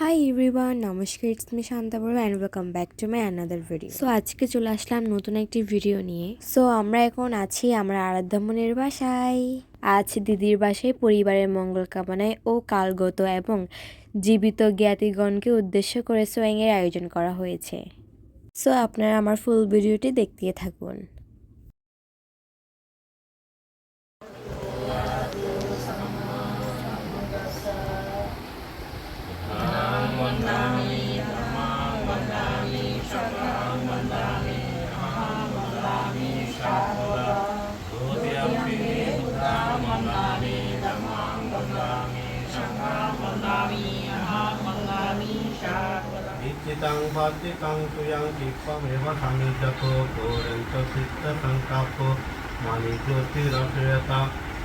High everyone নমস্কার it's me Shanta বড় and welcome back to my another video so আজকে চলে আসলাম নতুন একটি ভিডিও নিয়ে। সো আমরা এখন আছি আমরা আরাধ্যামনের বাসায়। আজ দিদির বাসায় পরিবারের মঙ্গল কামনায় ও কালগত এবং জীবিত জ্ঞাতিগণকে উদ্দেশ্য করে সোয়িংয়ের আয়োজন করা হয়েছে। সো আপনারা আমার ফুল ভিডিওটি দেখতে থাকুন। จิตังพัติตังตุยังจิตปะเมวะทามิจโตโกเรนตสิตสังกัปโปมานิโยติรัตยตา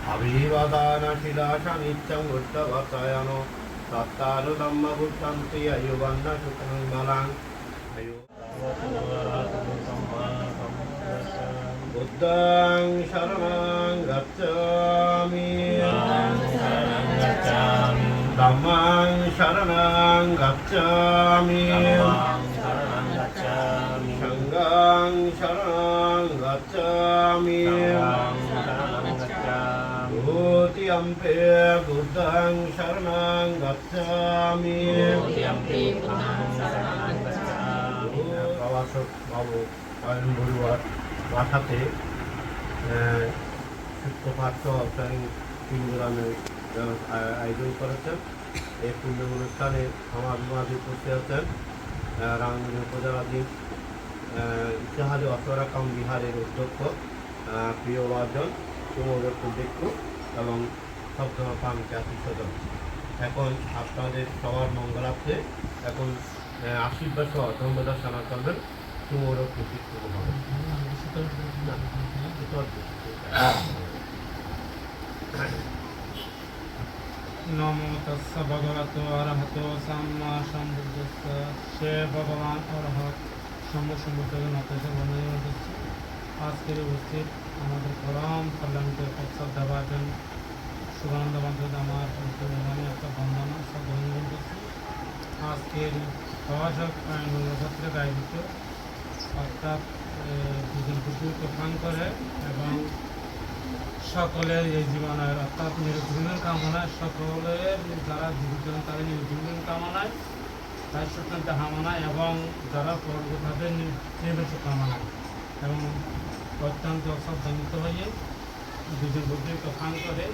อภิวาทานาชิลาชานิจังอุตตวัตยานุสัตตานุธรรมบุตันติอายุวันนะสุขังบาลังอายุ 난 사랑 갑자미 나만 사랑 갑자미 상강 사랑 갑자미 우디 암페 부당 사랑 갑자미 우디 암페 부당 사랑 갑자미 바와서 바보 아는 머리와 마타테 বাসাতে সূত্রপাত্র তিনজনের আয়োজন করেছেন এই পুণ্য অনুষ্ঠানে আমার মাঝে উপস্থিত আছেন রামগঞ্জ উপজেলাধীন ইতিহাদি অসরাকাম বিহারের অধ্যক্ষ প্রিয় বাজন কুমোদর কুদ্দিক্কু এবং সপ্তম পাঙ্কে আত্মীয়স্বজন এখন আপনাদের সবার মঙ্গলার্থে এখন আশীর্বাদ সহ ধর্মদর্শনা করবেন কুমোদর কুদ্দিক্কু হবে না, এটা অদ্ভুত। নমো তস্য ভগবতো অরহতো সাম্মা সম্বুদ্ধস্য সে ভগবান অরহত সম্ভব সম্বুদ্ধ নতেছে বন্ধন করছি আজকের উপস্থিত আমাদের পরম কল্যাণকে শ্রদ্ধা ভাজন সুগানন্দ মাধ্যমে আমার মানে একটা বন্দনা করছি আজকের প্রভাষক নক্ষত্রে আয়োজিত অর্থাৎ দুজন কুকুর তুফান করে এবং সকলের এই জীবনের, অর্থাৎ নির্জীবন কামনায় সকলের যারা জীবিত তাদের নির্জীবন কামনায় তার সত্যন্ত কামনায় এবং যারা পরবর্তী তাদের নির্বেশ কামনায়। এবং অত্যন্ত শ্রদ্ধান্বিত হয়ে দুজন বুদ্ধি তফান করে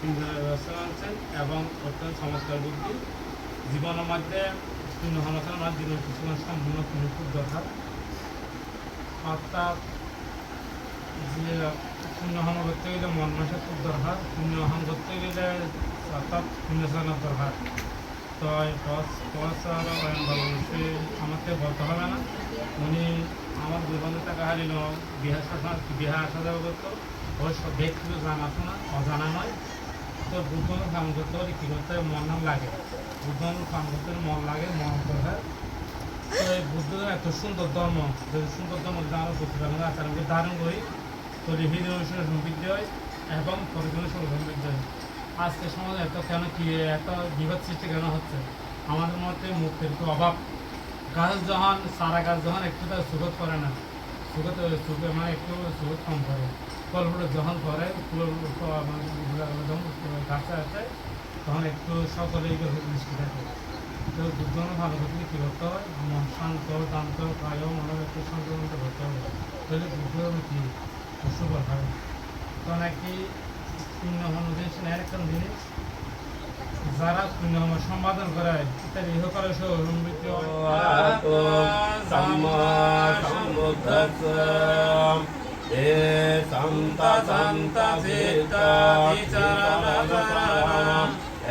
তিনজনের ব্যবস্থা আনছেন এবং অত্যন্ত চমৎকার বুদ্ধি জীবনের মধ্যে শূন্য সমাচার মাধ্যমে জীবন কিছুমান সম্পূর্ণ খুব দরকার। অর্থাৎ যে শূন্য করতে গেলে মন মাসে খুব দরকার। শূন্য হাম করতে গেলে অর্থাৎ শূন্য দরকার। তো পথ আর আমাকে বলতে হবে না। উনি আমার জীবনে টাকা হারিল বিহার বিহার আসা যাওয়া করতো ওই সব ব্যক্তিগত জানাশোনা অজানা নয়। তো বুদ্ধ কাম করতে হলে কী করতে হবে? মন লাগে। বুদ্ধ কাম করতে মন লাগে মন করতে তো এই বুদ্ধ এত সুন্দর ধর্ম, যদি সুন্দর ধর্ম যদি আমরা প্রতিপালন আচরণকে ধারণ করি তাহলে হৃদয় অনুসারে সমৃদ্ধি হয় এবং পরিজন সমৃদ্ধি হয়। আজকে সমাজে এত কেন কি, এত বিপদ সৃষ্টি কেন হচ্ছে? আমাদের মধ্যে মুক্তির তো অভাব। গাছ যখন সারা গাছ যখন একটু তার সুগত করে না, সুগত সুগত মানে একটু সুগত কম করে। ফলগুলো যখন করে মানে যখন গাছে আছে তখন একটু সকলেই মিষ্টি থাকে। দুজন ভালো করতে কী করতে হয় মন শান্ত দান্ত কায় মনে একটু শান্ত মতো করতে হবে। তাহলে বুদ্ধ কি? শুভ হয় তো নাকি শূন্য হন জিনিস না জিনিস। যারা শূন্য সম্পাদন করে তার ইহকালে সে অনুমৃত আতো সাম্মা সম্বুদ্ধস্য হে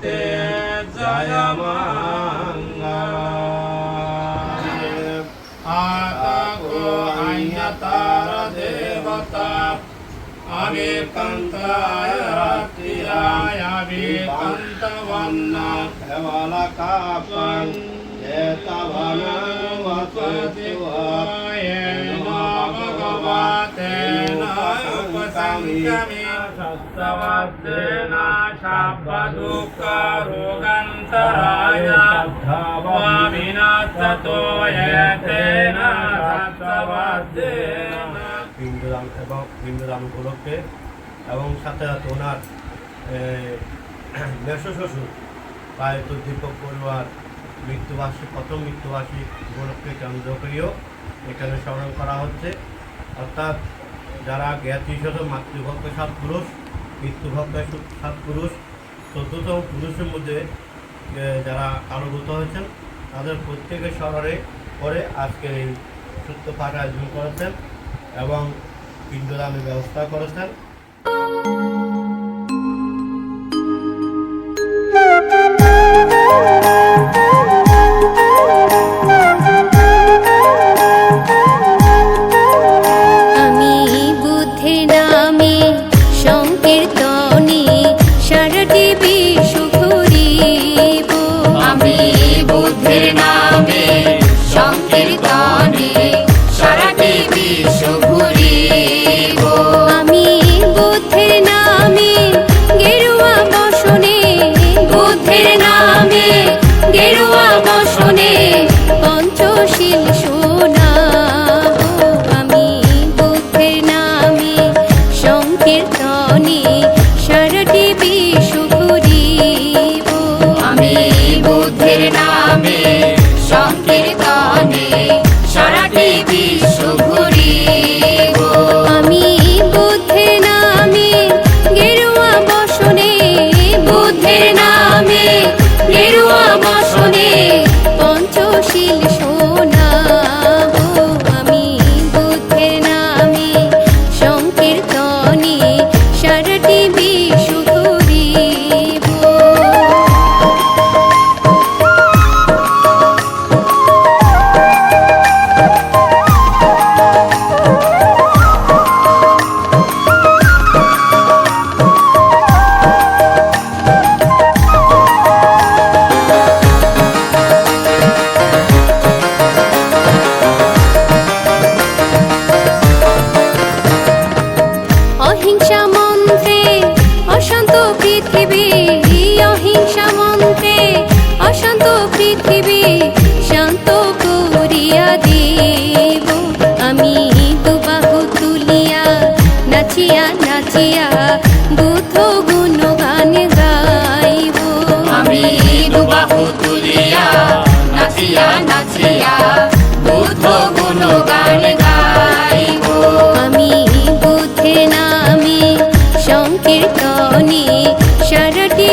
때? 자야망가. 아타코 아이야타라 데바타 아비칸타야라티야 아비칸타완나. 해와라카팡 예타바나 와사티와예 나바가바테나 우파상가미 হিন্দুরাম এবং হিন্দুরাম এবং সাথে সাথে ওনার মেষ শ্বশুর পায়ত দীপক পরিবার মৃত্যুবার্ষিক প্রথম মৃত্যুবার্ষিক গোলককে কেন্দ্র করেও এখানে স্মরণ করা হচ্ছে। অর্থাৎ যারা জ্ঞাতি শত মাতৃভক্ত সাত পুরুষ মৃত্যুভক্ত সাত পুরুষ চোদ্দতম পুরুষের মধ্যে যারা আলোভূত হয়েছেন, তাদের প্রত্যেকের শহরে করে আজকে এই সূত্রপাঠ আয়োজন করেছেন এবং পিণ্ডদানের ব্যবস্থা করেছেন। Chile. নাচিয়া নাচিয়া বুদ্ধ গুণ গান গাইব। আমি তুলিয়া নাচিয়া নাচিয়া বুদ্ধ গুণ গান গাইব। আমি বুদ্ধে নামে সংকীর্তনে সারাটি